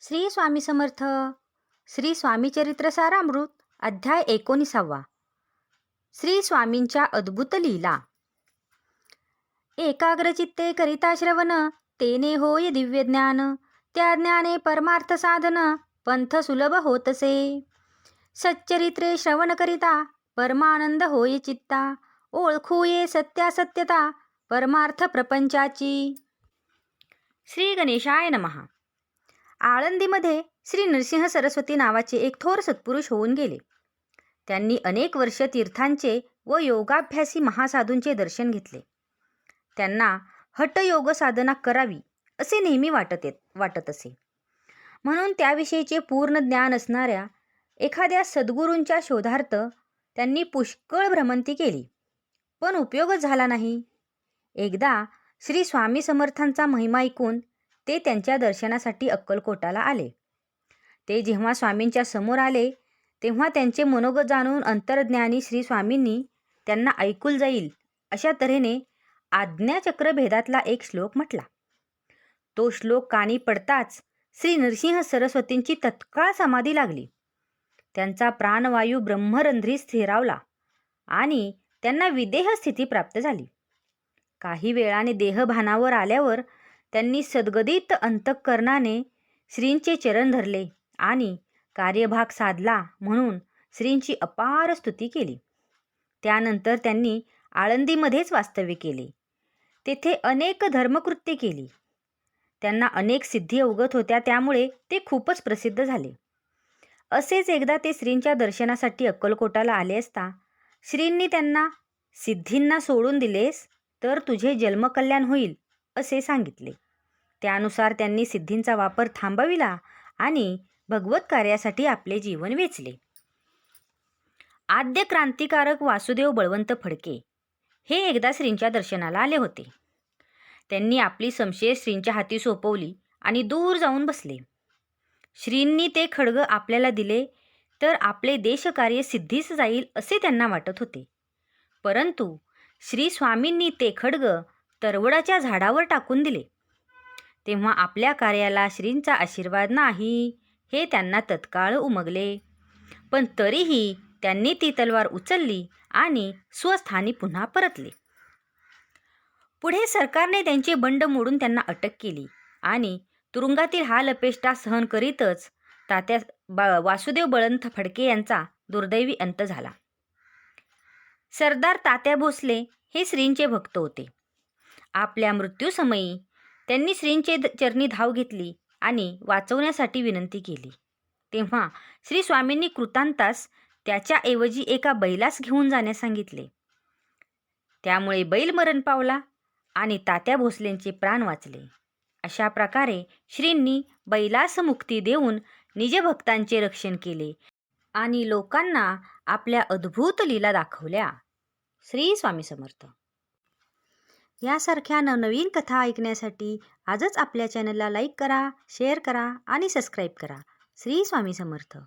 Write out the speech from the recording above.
श्री स्वामी समर्थ. श्री स्वामी चरित्र सारामृत अध्याय एकोणीसावा. श्री स्वामींच्या अद्भुत लीला. एकाग्रचित्ते करिता श्रवण तेने होय दिव्य ज्ञान त्या ज्ञाने परमार्थ साधन पंथ सुलभ होतसे. सच्चरित्रे श्रवण करिता परमानंद होय चित्ता ओळखूये सत्यासत्यता परमार्थ प्रपंचाची. श्री गणेशाय नमहा आळंदीमध्ये श्री नरसिंह सरस्वती नावाचे एक थोर सत्पुरुष होऊन गेले. त्यांनी अनेक वर्ष तीर्थांचे व योगाभ्यासी महासाधूंचे दर्शन घेतले. त्यांना हटयोग साधना करावी असे नेहमी वाटत येत वाटत असे. म्हणून त्याविषयीचे पूर्ण ज्ञान असणाऱ्या एखाद्या सद्गुरूंच्या शोधार्थ त्यांनी पुष्कळ भ्रमंती केली. पण उपयोगच झाला नाही. एकदा श्री स्वामी समर्थांचा महिमा ऐकून ते त्यांच्या दर्शनासाठी अक्कलकोटाला आले. ते जेव्हा स्वामींच्या समोर आले तेव्हा त्यांचे मनोगत जाणून अंतर्ज्ञानी श्री स्वामींनी त्यांना ऐकूल जाईल अशा तऱ्हेने आज्ञाचक्र भेदातला एक श्लोक म्हटला. तो श्लोक कानी पडताच श्री नरसिंह सरस्वतींची तत्काळ समाधी लागली. त्यांचा प्राणवायू ब्रह्मरंध्री स्थिरावला आणि त्यांना विदेह स्थिती प्राप्त झाली. काही वेळाने देहभानावर आल्यावर त्यांनी सद्गदित अंतःकरणाने श्रींचे चरण धरले आणि कार्यभाग साधला म्हणून श्रींची अपार स्तुती केली. त्यानंतर त्यांनी आळंदीमध्येच वास्तव्य केले. तेथे अनेक धर्मकृत्ये केली. त्यांना अनेक सिद्धी अवगत होत्या त्यामुळे ते खूपच प्रसिद्ध झाले. असेच एकदा ते श्रींच्या दर्शनासाठी अक्कलकोटाला आले असता श्रींनी त्यांना सिद्धींना सोडून दिलेस तर तुझे जन्मकल्याण होईल असे सांगितले. त्यानुसार त्यांनी सिद्धींचा वापर थांबविला आणि भगवत कार्यासाठी आपले जीवन वेचले. आद्य क्रांतिकारक वासुदेव बळवंत फडके हे एकदा श्रींच्या दर्शनाला आले होते. त्यांनी आपली संशय श्रींच्या हाती सोपवली आणि दूर जाऊन बसले. श्रींनी ते खडग आपल्याला दिले तर आपले देशकार्य सिद्धीस जाईल असे त्यांना वाटत होते. परंतु श्री स्वामींनी ते खडग तरवडाच्या झाडावर टाकून दिले. तेव्हा आपल्या कार्याला श्रींचा आशीर्वाद नाही हे त्यांना तत्काळ उमगले. पण तरीही त्यांनी ती तलवार उचलली आणि स्वस्थानी पुन्हा परतले. पुढे सरकारने त्यांचे बंड मोडून त्यांना अटक केली आणि तुरुंगातील हा लपेष्टा सहन करीतच तात्या बा वासुदेव बळंत फडके यांचा दुर्दैवी अंत झाला. सरदार तात्या भोसले हे श्रींचे भक्त होते. आपल्या मृत्यूसमयी त्यांनी श्रींचे चरणी धाव घेतली आणि वाचवण्यासाठी विनंती केली. तेव्हा श्री स्वामींनी कृतांतास त्याच्याऐवजी एका बैलास घेऊन जाण्यास सांगितले. त्यामुळे बैल मरण पावला आणि तात्या भोसलेंचे प्राण वाचले. अशा प्रकारे श्रींनी बैलास मुक्ती देऊन निजभक्तांचे रक्षण केले आणि लोकांना आपल्या अद्भुत लीला दाखवल्या. श्री स्वामी समर्थ. यासारख्या नवनवीन कथा ऐकण्यासाठी आजच आपल्या चॅनलला लाईक करा शेअर करा आणि सबस्क्राईब करा. श्री स्वामी समर्थ.